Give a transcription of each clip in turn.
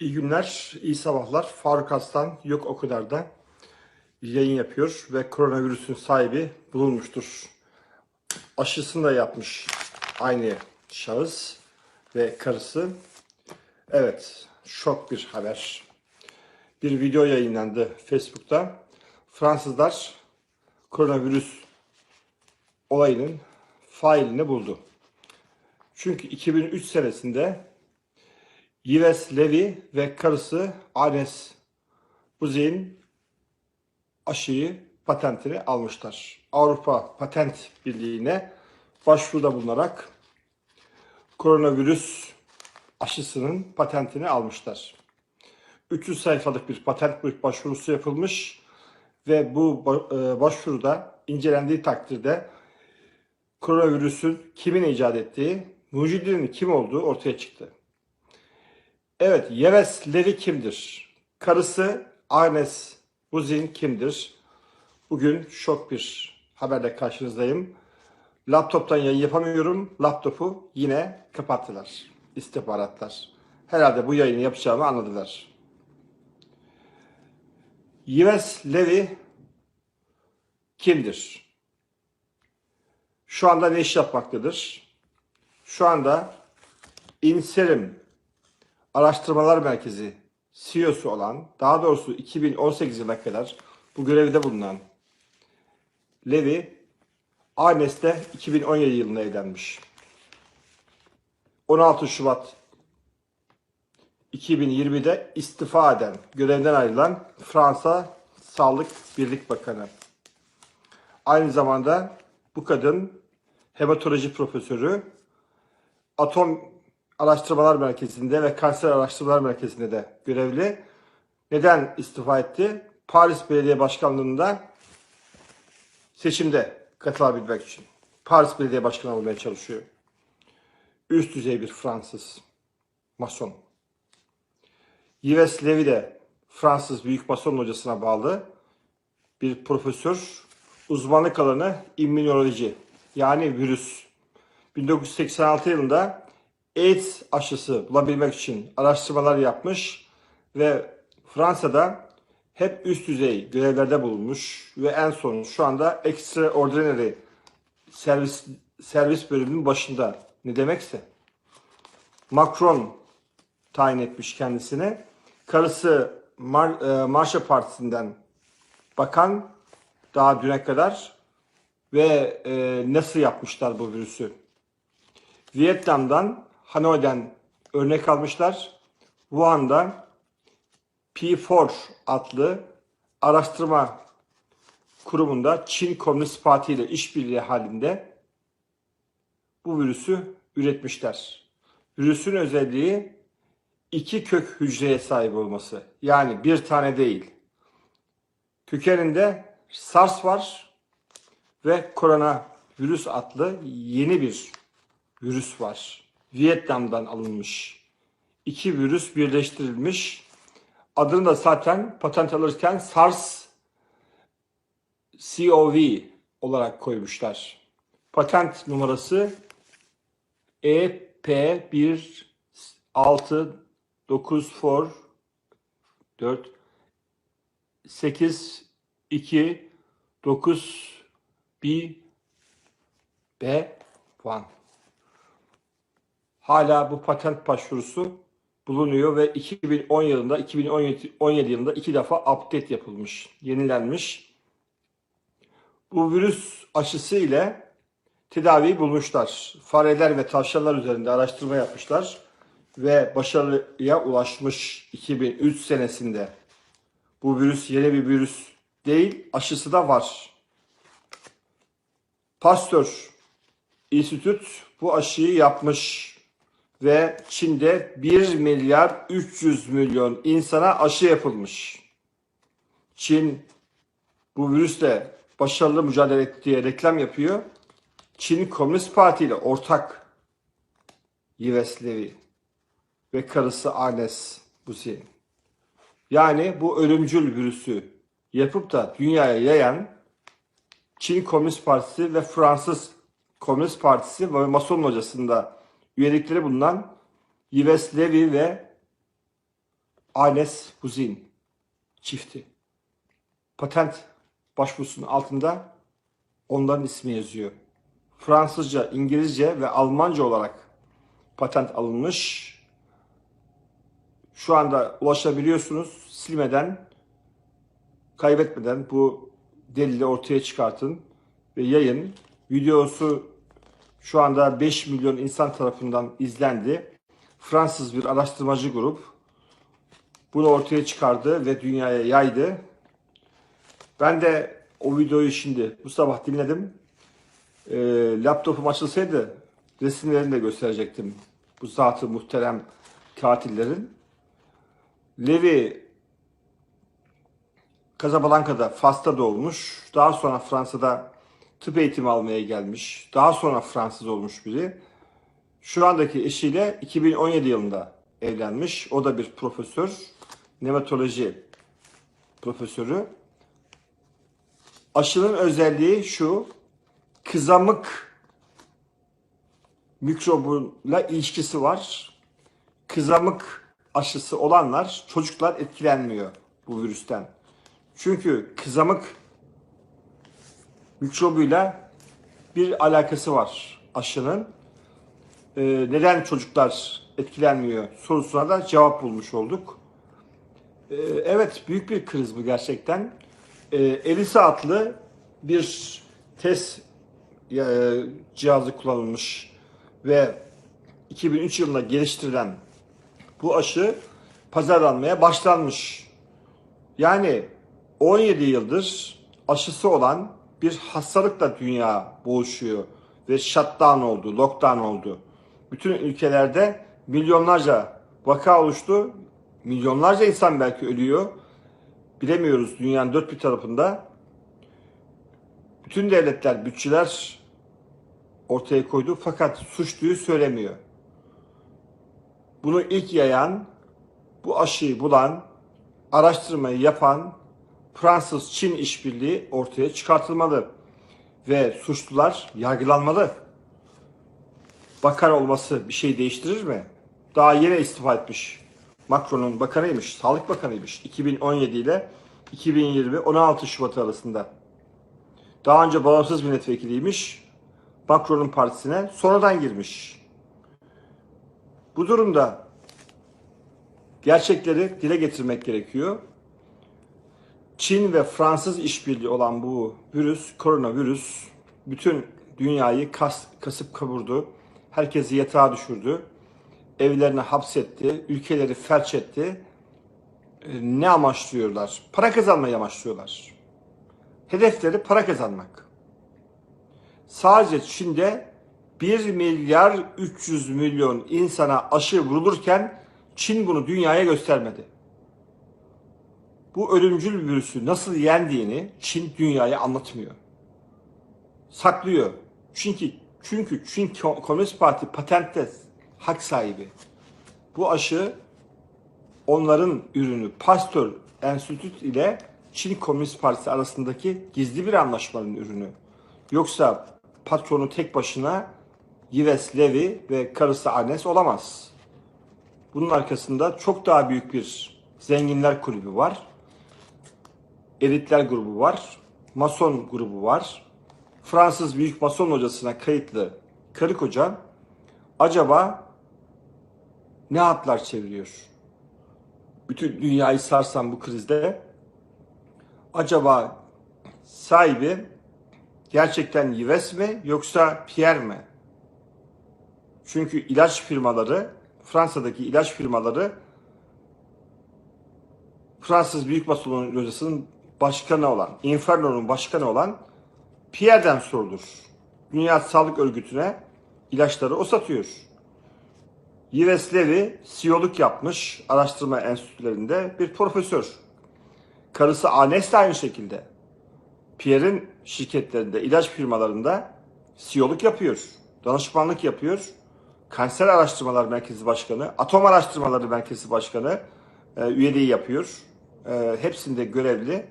İyi günler, iyi sabahlar. Faruk Aslan yok o kadar da yayın yapıyor ve koronavirüsün sahibi bulunmuştur. Aşısını da yapmış aynı şahıs ve karısı. Evet, şok bir haber. Bir video yayınlandı Facebook'ta. Fransızlar koronavirüs olayının failini buldu. Çünkü 2003 senesinde Yves Levy ve karısı Agnes Buzyn aşıyı patentini almışlar. Avrupa Patent Birliği'ne başvuruda bulunarak koronavirüs aşısının patentini almışlar. 300 sayfalık bir patent başvurusu yapılmış ve bu e, başvuruda incelendiği takdirde koronavirüsün kimin icat ettiği, mucidinin kim olduğu ortaya çıktı. Evet, Yves Levi kimdir? Karısı Agnes Buzyn kimdir? Bugün şok bir haberle karşınızdayım. Laptoptan yayın yapamıyorum. Laptopu yine kapattılar. İstihbaratlar. Herhalde bu yayını yapacağımı anladılar. Yves Levi kimdir? Şu anda ne iş yapmaktadır? Şu anda İnserim Araştırmalar Merkezi CEO'su olan, daha doğrusu 2018 yılına kadar bu görevde bulunan Levi, Agnes'te 2017 yılında evlenmiş. 16 Şubat 2020'de istifa eden, görevden ayrılan Fransa Sağlık Birlik Bakanı. Aynı zamanda bu kadın hematoloji profesörü, atom Araştırmalar Merkezi'nde ve Kanser Araştırmalar Merkezi'nde de görevli. Neden istifa etti? Paris Belediye Başkanlığı'nda seçimde katılabilmek için. Paris Belediye Başkanı olmaya çalışıyor. Üst düzey bir Fransız mason. Yves Levy de Fransız Büyük Mason Hocasına bağlı bir profesör. Uzmanlık alanı immünoloji yani virüs. 1986 yılında AIDS aşısı bulabilmek için araştırmalar yapmış ve Fransa'da hep üst düzey görevlerde bulunmuş ve en son şu anda Extraordinary servis servis bölümünün başında. Ne demekse. Macron tayin etmiş kendisine. Karısı Mar e, Marşa Partisi'nden bakan daha düne kadar ve e, nasıl yapmışlar bu virüsü? Vietnam'dan Hanoi'den örnek almışlar. Wuhan'da P4 adlı araştırma kurumunda Çin Komünist Parti ile işbirliği halinde bu virüsü üretmişler. Virüsün özelliği iki kök hücreye sahip olması. Yani bir tane değil. Kökeninde SARS var ve korona virüs adlı yeni bir virüs var. Vietnam'dan alınmış. İki virüs birleştirilmiş. Adını da zaten patent alırken SARS CoV olarak koymuşlar. Patent numarası EP1 6 9 4 4 8 2 9 B B 1 hala bu patent başvurusu bulunuyor ve 2010 yılında 2017 17 yılında iki defa update yapılmış, yenilenmiş. Bu virüs aşısı ile tedaviyi bulmuşlar. Fareler ve tavşanlar üzerinde araştırma yapmışlar ve başarıya ulaşmış 2003 senesinde. Bu virüs yeni bir virüs değil, aşısı da var. Pasteur İnstitüt bu aşıyı yapmış ve Çin'de 1 milyar 300 milyon insana aşı yapılmış. Çin bu virüsle başarılı mücadele ettiği reklam yapıyor. Çin Komünist Parti ile ortak Yves Levy ve karısı Agnes Buzyn. Yani bu ölümcül virüsü yapıp da dünyaya yayan Çin Komünist Partisi ve Fransız Komünist Partisi ve Mason hocasında üyelikleri bulunan Yves Levy ve Anes Buzin çifti. Patent başvurusunun altında onların ismi yazıyor. Fransızca, İngilizce ve Almanca olarak patent alınmış. Şu anda ulaşabiliyorsunuz. Silmeden, kaybetmeden bu delili ortaya çıkartın ve yayın. Videosu şu anda 5 milyon insan tarafından izlendi. Fransız bir araştırmacı grup bunu ortaya çıkardı ve dünyaya yaydı. Ben de o videoyu şimdi bu sabah dinledim. E, laptopum açılsaydı resimlerini de gösterecektim. Bu zatı muhterem katillerin. Levi Casablanca'da Fas'ta doğmuş. Daha sonra Fransa'da tıp eğitimi almaya gelmiş. Daha sonra Fransız olmuş biri. Şu andaki eşiyle 2017 yılında evlenmiş. O da bir profesör. Nematoloji profesörü. Aşının özelliği şu. Kızamık mikrobuyla ilişkisi var. Kızamık aşısı olanlar çocuklar etkilenmiyor bu virüsten. Çünkü kızamık mikrobuyla bir alakası var aşının. Ee, neden çocuklar etkilenmiyor sorusuna da cevap bulmuş olduk. Ee, evet büyük bir kriz bu gerçekten. Ee, Elisa adlı bir test e, cihazı kullanılmış ve 2003 yılında geliştirilen bu aşı pazarlanmaya başlanmış. Yani 17 yıldır aşısı olan bir hastalıkla dünya boğuşuyor ve shutdown oldu, lockdown oldu. Bütün ülkelerde milyonlarca vaka oluştu. Milyonlarca insan belki ölüyor. Bilemiyoruz dünyanın dört bir tarafında. Bütün devletler bütçeler ortaya koydu fakat suçluyu söylemiyor. Bunu ilk yayan, bu aşıyı bulan, araştırmayı yapan Fransız-Çin işbirliği ortaya çıkartılmalı ve suçlular yargılanmalı. Bakan olması bir şey değiştirir mi? Daha yeni istifa etmiş. Macron'un bakanıymış, Sağlık Bakanıymış 2017 ile 2020 16 Şubat arasında. Daha önce bağımsız milletvekiliymiş. Macron'un partisine sonradan girmiş. Bu durumda gerçekleri dile getirmek gerekiyor. Çin ve Fransız işbirliği olan bu virüs, koronavirüs bütün dünyayı kas, kasıp kavurdu. Herkesi yatağa düşürdü. Evlerine hapsetti, ülkeleri felç etti. E, Ne amaçlıyorlar? Para kazanmayı amaçlıyorlar. Hedefleri para kazanmak. Sadece Çin'de 1 milyar 300 milyon insana aşı vurulurken Çin bunu dünyaya göstermedi. Bu ölümcül virüsü nasıl yendiğini Çin dünyaya anlatmıyor. Saklıyor. Çünkü çünkü Çin Komünist Parti patentte hak sahibi. Bu aşı onların ürünü Pasteur Enstitüt ile Çin Komünist Partisi arasındaki gizli bir anlaşmanın ürünü. Yoksa patronu tek başına Yves Levy ve karısı Agnes olamaz. Bunun arkasında çok daha büyük bir zenginler kulübü var. Elitler grubu var. Mason grubu var. Fransız büyük mason hocasına kayıtlı karı koca acaba ne hatlar çeviriyor? Bütün dünyayı sarsan bu krizde acaba sahibi gerçekten Yves mi yoksa Pierre mi? Çünkü ilaç firmaları, Fransa'daki ilaç firmaları Fransız Büyük Mason'un hocasının başkanı olan, Inferno'nun başkanı olan Pierre'den sorulur. Dünya Sağlık Örgütü'ne ilaçları o satıyor. Yves Levy siyoluk yapmış araştırma enstitülerinde bir profesör. Karısı Anes de aynı şekilde. Pierre'in şirketlerinde, ilaç firmalarında siyoluk yapıyor. Danışmanlık yapıyor. Kanser Araştırmalar Merkezi Başkanı, Atom Araştırmaları Merkezi Başkanı e, üyeliği yapıyor. E, hepsinde görevli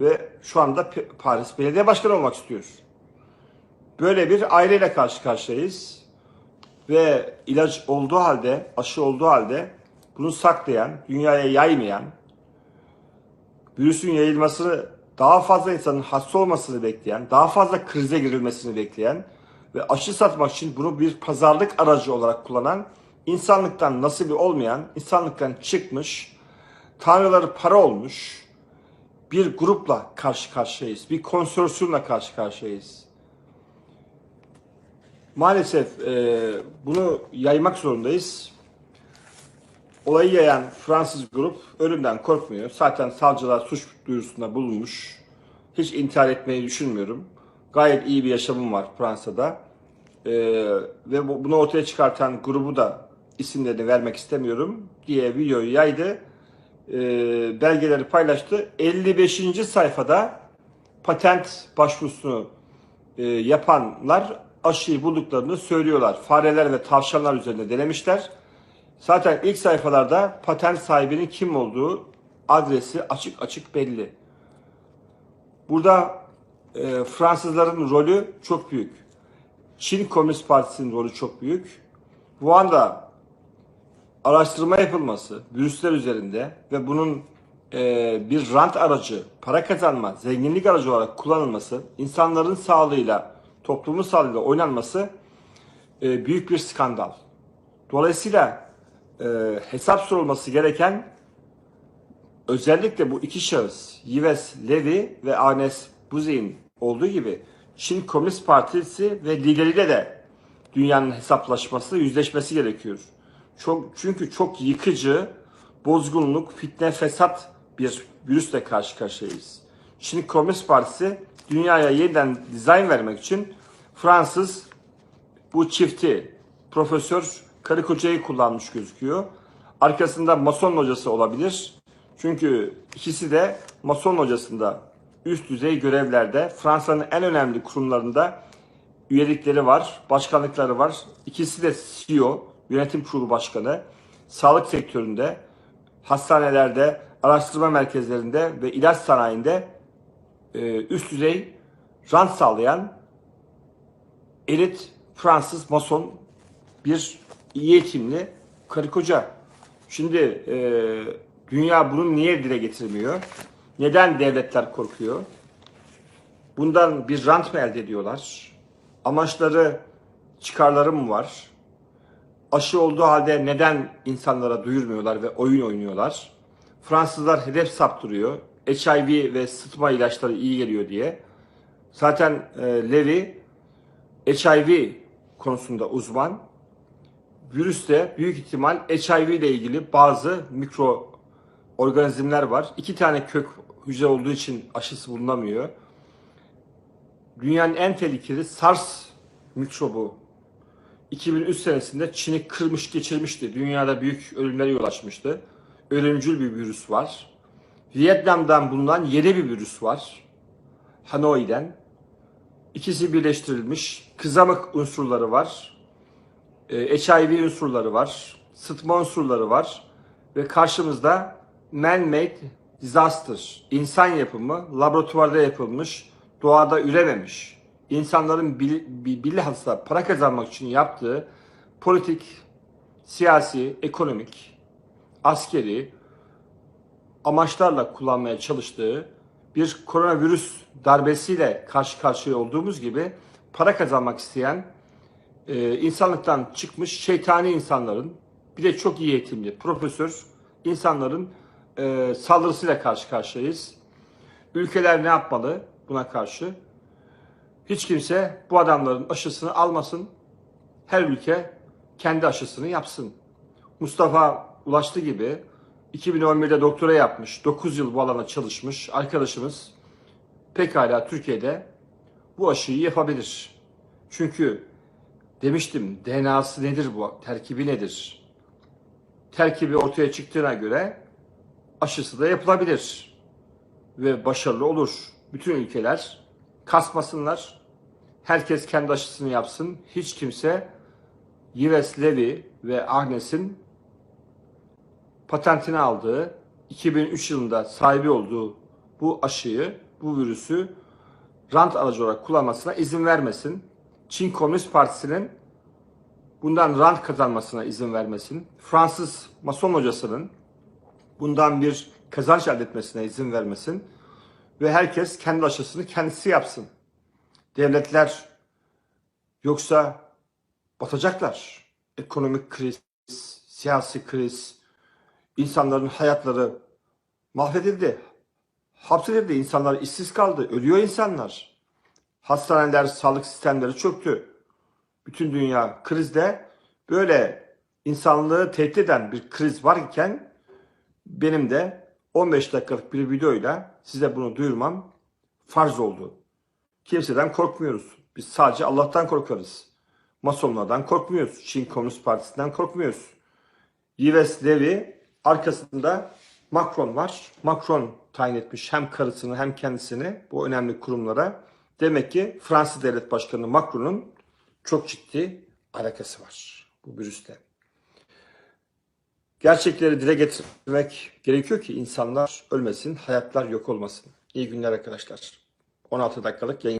ve şu anda Paris Belediye Başkanı olmak istiyor. Böyle bir aileyle karşı karşıyayız ve ilaç olduğu halde, aşı olduğu halde bunu saklayan, dünyaya yaymayan, virüsün yayılmasını daha fazla insanın hasta olmasını bekleyen, daha fazla krize girilmesini bekleyen ve aşı satmak için bunu bir pazarlık aracı olarak kullanan, insanlıktan nasibi olmayan, insanlıktan çıkmış, tanrıları para olmuş bir grupla karşı karşıyayız. Bir konsorsiyumla karşı karşıyayız. Maalesef e, bunu yaymak zorundayız. Olayı yayan Fransız grup ölümden korkmuyor. Zaten savcılar suç duyurusunda bulunmuş. Hiç intihar etmeyi düşünmüyorum. Gayet iyi bir yaşamım var Fransa'da. Ee, ve bu- bunu ortaya çıkartan grubu da isimlerini vermek istemiyorum diye videoyu yaydı. Ee, belgeleri paylaştı. 55. sayfada patent başvurusunu e, yapanlar aşıyı bulduklarını söylüyorlar. Fareler ve tavşanlar üzerinde denemişler. Zaten ilk sayfalarda patent sahibinin kim olduğu adresi açık açık belli. Burada e, Fransızların rolü çok büyük. Çin Komünist Partisi'nin rolü çok büyük. Bu anda araştırma yapılması virüsler üzerinde ve bunun e, bir rant aracı, para kazanma, zenginlik aracı olarak kullanılması, insanların sağlığıyla, toplumun sağlığıyla oynanması e, büyük bir skandal. Dolayısıyla e, hesap sorulması gereken özellikle bu iki şahıs Yves Levy ve Agnes Buzyn olduğu gibi Çin Komünist Partisi ve lideriyle de dünyanın hesaplaşması, yüzleşmesi gerekiyor. Çok, çünkü çok yıkıcı, bozgunluk, fitne, fesat bir virüsle karşı karşıyayız. Çin Komünist Partisi dünyaya yeniden dizayn vermek için Fransız bu çifti profesör karı kocayı kullanmış gözüküyor. Arkasında mason hocası olabilir. Çünkü ikisi de mason hocasında üst düzey görevlerde Fransa'nın en önemli kurumlarında üyelikleri var, başkanlıkları var. İkisi de CEO, yönetim kurulu başkanı. Sağlık sektöründe, hastanelerde, araştırma merkezlerinde ve ilaç sanayinde e, üst düzey rant sağlayan elit Fransız mason bir iyi eğitimli karı koca. Şimdi e, dünya bunu niye dile getirmiyor? Neden devletler korkuyor? Bundan bir rant mı elde ediyorlar? Amaçları, çıkarları mı var? Aşı olduğu halde neden insanlara duyurmuyorlar ve oyun oynuyorlar? Fransızlar hedef saptırıyor. HIV ve sıtma ilaçları iyi geliyor diye. Zaten e, Levy HIV konusunda uzman. Virüste büyük ihtimal HIV ile ilgili bazı mikro organizmler var. İki tane kök hücre olduğu için aşısı bulunamıyor. Dünyanın en tehlikeli SARS mikrobu 2003 senesinde Çin'i kırmış geçirmişti. Dünyada büyük ölümlere yol açmıştı. Ölümcül bir virüs var. Vietnam'dan bulunan yeni bir virüs var. Hanoi'den. İkisi birleştirilmiş. Kızamık unsurları var. E, HIV unsurları var. Sıtma unsurları var. Ve karşımızda man-made disaster. insan yapımı, laboratuvarda yapılmış, doğada ürememiş. İnsanların bil, bil- bilhassa para kazanmak için yaptığı politik, siyasi, ekonomik, askeri amaçlarla kullanmaya çalıştığı bir koronavirüs darbesiyle karşı karşıya olduğumuz gibi para kazanmak isteyen e, insanlıktan çıkmış şeytani insanların bir de çok iyi eğitimli profesör insanların e, saldırısıyla karşı karşıyayız. Ülkeler ne yapmalı buna karşı? Hiç kimse bu adamların aşısını almasın. Her ülke kendi aşısını yapsın. Mustafa Ulaştı gibi 2011'de doktora yapmış, 9 yıl bu alana çalışmış arkadaşımız pekala Türkiye'de bu aşıyı yapabilir. Çünkü demiştim DNA'sı nedir bu, terkibi nedir? Terkibi ortaya çıktığına göre aşısı da yapılabilir ve başarılı olur. Bütün ülkeler kasmasınlar. Herkes kendi aşısını yapsın. Hiç kimse Yves Levy ve Agnes'in patentini aldığı 2003 yılında sahibi olduğu bu aşıyı, bu virüsü rant aracı olarak kullanmasına izin vermesin. Çin Komünist Partisi'nin bundan rant kazanmasına izin vermesin. Fransız mason hocasının bundan bir kazanç elde etmesine izin vermesin. Ve herkes kendi aşısını kendisi yapsın. Devletler yoksa batacaklar. Ekonomik kriz, siyasi kriz, insanların hayatları mahvedildi. Hapsedildi. İnsanlar işsiz kaldı. Ölüyor insanlar. Hastaneler, sağlık sistemleri çöktü. Bütün dünya krizde böyle insanlığı tehdit eden bir kriz var iken benim de 15 dakikalık bir videoyla size bunu duyurmam farz oldu. Kimseden korkmuyoruz. Biz sadece Allah'tan korkarız. Masonlardan korkmuyoruz. Çin Komünist Partisi'nden korkmuyoruz. Yves Levy arkasında Macron var. Macron tayin etmiş hem karısını hem kendisini bu önemli kurumlara. Demek ki Fransız Devlet Başkanı Macron'un çok ciddi alakası var bu virüste. Gerçekleri dile getirmek gerekiyor ki insanlar ölmesin, hayatlar yok olmasın. İyi günler arkadaşlar. 16 dakikalık yayın.